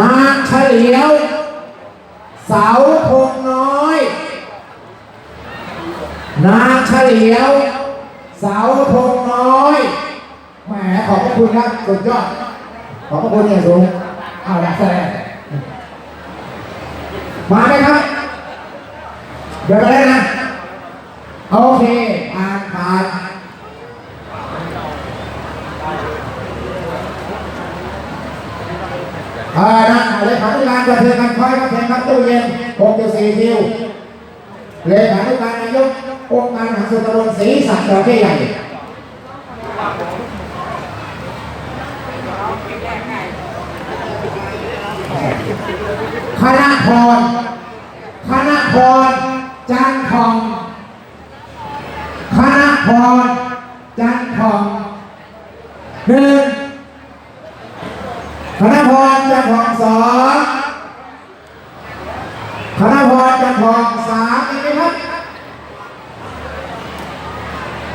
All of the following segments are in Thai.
นางเฉลียว เสาธงน้อย นางเฉลียว เสาธงน้อยแหมขอบพระคุณครับสุดยอดขอบพระคุณอย่างสูงเอาละแสดงมาไหมครับ เดี๋ยวไปได้นะ โอเคผ่านผ่านเออนะเลขาธิการประเทศการคอยครับเชิญครับตู้เย็น6.4คิวเลขาธิการนายกองค์การหาสุนทรศรีสัตว์จระเข้ใหญ่คณะพรคณะพรจันทองคณะพรจันทองหนึ่ง คณะพรจันทองสองคณะพรจันทองสามมีไหมครับ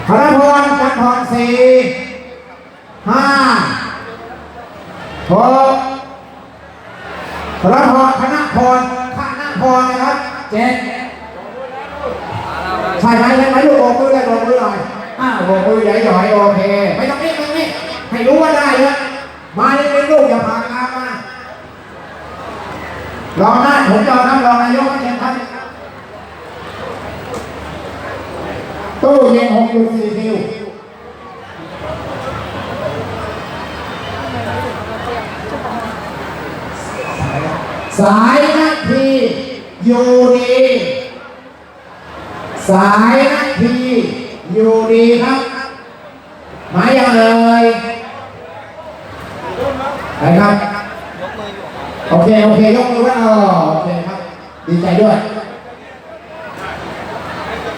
คณะพรจันทองสี่ห้าหกพระพรคณะพรคณะพรนะครับเจ็ดใช่ไหมใช่ไหมลูกโบกมือเลยโบกมือหน่อยอ้าวโบกมือใหญ่หน่โอเคไม่ต้องนี่ไม่ต้องนี่ให้รู้ว่าได้เลยมาเล่นลูกอย่าพาามมาลองได้ผมยอมรับรองนายกเชิญครับตู้เย็นหกจุดสี่คิวสายนาทีอยู่ดีสายนาทีอยู่ดีครับหมายยังเลย ไหนครับ โอเค โอเค ยกมือว้อ๋อโอเคครับ ดีใจด้วย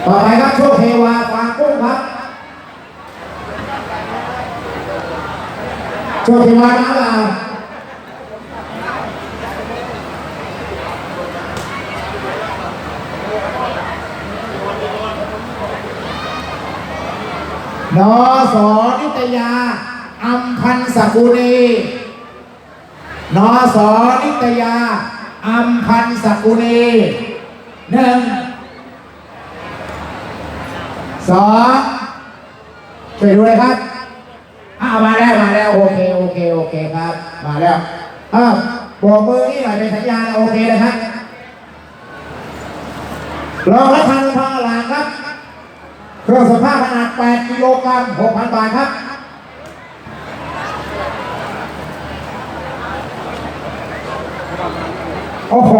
ต่อไปครับ โชคเทวาฟางกุ้งครับ โชคเทวาน้ำลานอสอนิตยาอัมพันสกุลี นอสอนิตยาอัมพันสกุลีหนึ่งสองช่วยดูเลยครับอ้ามาแล้วมาแล้วโอเคโอเคโอเคครับ มาแล้วอ้าวบอกมือนี่หน่อยเป็นสัญญาณโอเคนะครับรองรับทางทางหลางครับ เครื่องสภาพขนาด 8 กิโลกรัม 6,000 บาทครับ โอ้โห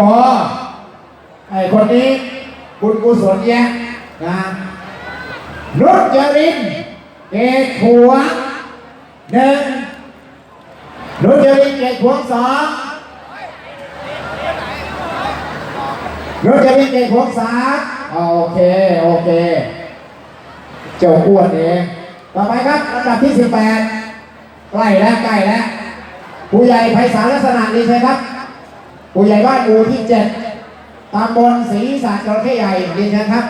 ไอ้คนนี้บุญกุศลแยะนะนุชยรินเกตขวงหนึ่งนุชยรินเกตขวงสองนุชยรินเกตขวงสามโอเค โอเค เจ้าอ้วนเองต่อไปครับลำดับที่18ใกล้แล้วใกล้แล้วผู้ใหญ่ไพศาลลักษณะดีใช่ครับ ผู้ใหญ่บ้านหมู่ที่7ตำบลศรีสาจระเข้ใหญ่ดีนะครับ